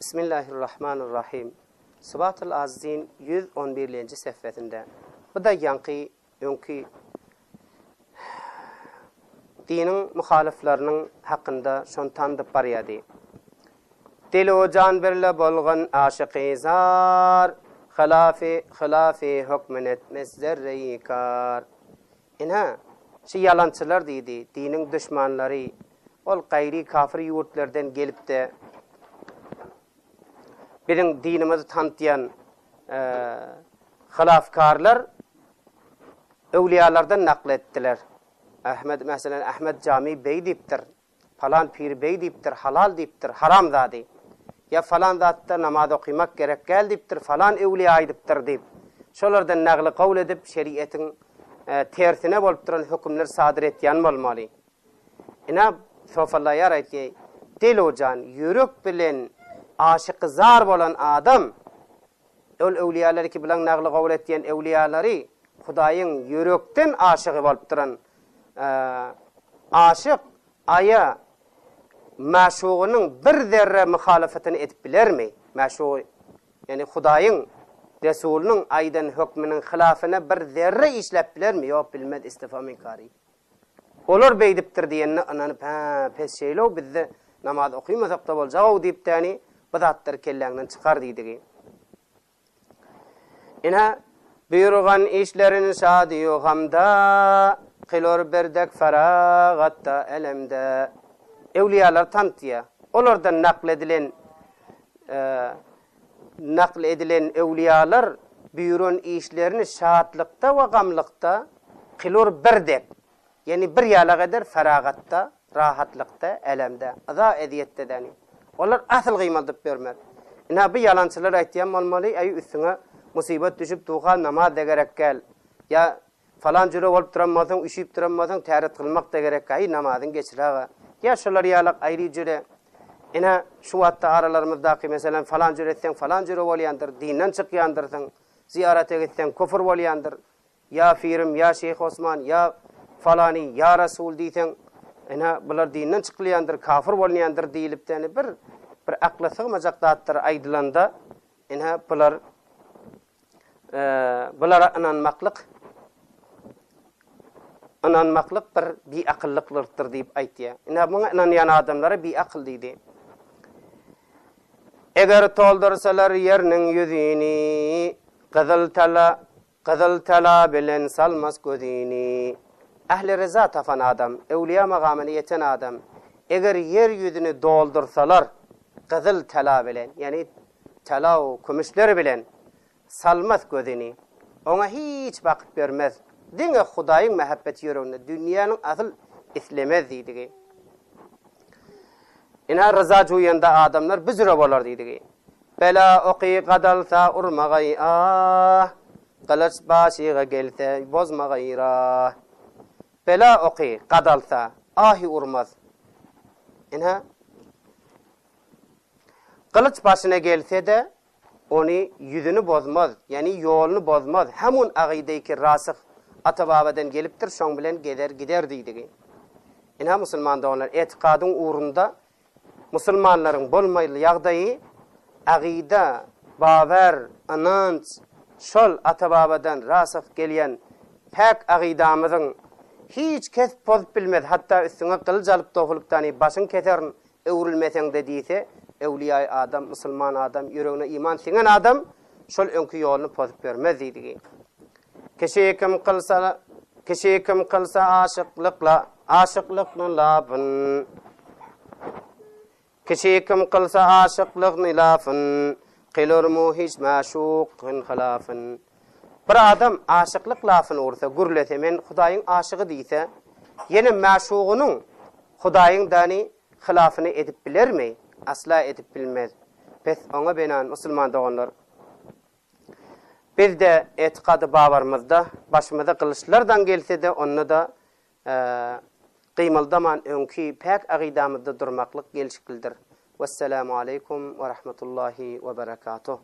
Bismillahirrahmanirrahim. Sıbatıl Aziz'in 111. səhvətində bu da yanqi, yonqi dinin müxaliflərinin haqqında şontandı bariyadi. Dil o canberle bolğun aşıqi zar, xilafi, xilafi hükmün etmez zerreyi kar. İnha, şu yalançılar deydi, dinin düşmanları, ol gayri kafir yurtlardan gelip de bizim dinimizi tanıtyan e, hilafkarlar evliyalardan naklettiler. Ahmed mesela Ahmed Cami Bey diptir. Falan Pir Bey diptir, halal diptir, haram zadi. Ya falan zatta namaz okumak gerek gel diptir, falan evliya diptir dip. Şolardan naqli kavl edip şeriatin e, tersine bolup duran hükümler sadir etyan bolmaly. Ina sofallar aytdy. Dil ojan, yürek bilen aşıkı zar bolan adam ol evliyaları ki bilen naglı kabul etdiyen evliyaları Hudaýyň ýörekden aşygy bolup duran e, aşık aya maşuğunun bir zerre muhalefetini edip bilermi? Maşuğu yani Hudaýyň Resulüniň aýdan hükmünün hilafyna bir zerre işläp bilermi? Yok bilmez istifam inkari. Olur beydiptir diýenini ananyp, "Ha, pes şeylo, bizde namaz okymazak da boljak" deyip täni bidatlar kellangdan chiqar deydigi ina buyurgan ishlarini shodiyu g'amda qilor berdak farag'atda alamda evliyolar tantiya ulardan naql edilen e, naql edilen evliyolar buyurun işlerini şahatlıkta ve gamlıkta kılor birdek. Yani bir yala kadar feragatta, rahatlıkta, elemde, azâ ediyette deni olar asıl gıymadıp bermer ina bir yalançılar aytiyam olmalı ay üstüne musibet düşüp tuğal namaz da gerek gel ya falan jüre bolup turanmasaň, üşüp turanmasaň täret kılmak da gerek. Ay namazyň geçiräge. Ya şolar ýalak aýry jüre. Ina şu wagtda aralarymyzdaky meselen falan jüre etseň, falan jüre bolýandyr, dinden çykýandyrsyň, ziyaret etseň kufur bolýandyr. Ya firim, ya Şeyh Osman, ya falani, ya Rasul diýseň, Ena bular dinden çıkılayandır, kafir bolýandyr diýilip däni bir bir akla sığmajak datdyr aýdylanda ena bular e, bulara inanmaklyk inanmaklyk bir bi akıllykdyrdyr diýip aýtýar. Ena muňa inanýan adamlara bi akıl diýdi. Eger toldursalar yerniň ýüzini gyzyl tala, gyzyl tala bilen salmas gözini. ehle reza tapan adam, evliya makamını yeten adam, eğer yeryüzünü doldursalar, kızıl tela bilen, yani tela kumuşlar bilen, salmaz gözünü, ona hiç bakıp görmez. Dine Huday'ın mehabbeti yürüyünü, dünyanın asıl islemez diydi. İnha rıza cuyanda adamlar büzüre bolar diydi. Bela oqi qadalsa urmagay ah, qılıç başıga gelse bozmagayra. Fela oki kadalsa ahi urmaz. İnha kılıç başına gelse de onu yüzünü bozmaz. Yani yolunu bozmaz. Hemun ağideki rasık atababadan geliptir. Şon bilen gider gider deydi. İnha Müslüman da onlar etikadın uğrunda Müslümanların bulmaylı yağdayı ağida, baver, inanç, şol atababadan rasık gelen pek ağidamızın hiç kes bozup bilmez. Hatta üstüne kılıç alıp dokuluptani başın keterin öwrülmesen de diýse, evliya adam, musulman adam, ýüregine iman siňen adam şol öňkü ýoluny pozup bermez diýdi. Kişi kim kılsa, kişi kim kılsa aşıklıkla, aşıklıkla lafın Kişi kim kılsa aşıklıkla lafın Qilur mu hiç maşuqın halafın. Bir adam aşıklık lafını ursa, gürlet men Hudaýyň aşygy diýse, ýene maşugunyň Hudaýyň dani hilafyny edip bilermi? Asla edip bilmez. Pes oňa benan musulman doganlar. Bir de etikady babarymyzda başymyza kılıçlardan gelse de onu da e, kıymıldaman önkü pek agidamızda durmaklık gelişkildir. Vesselamu aleykum ve rahmetullahi ve berekatuh.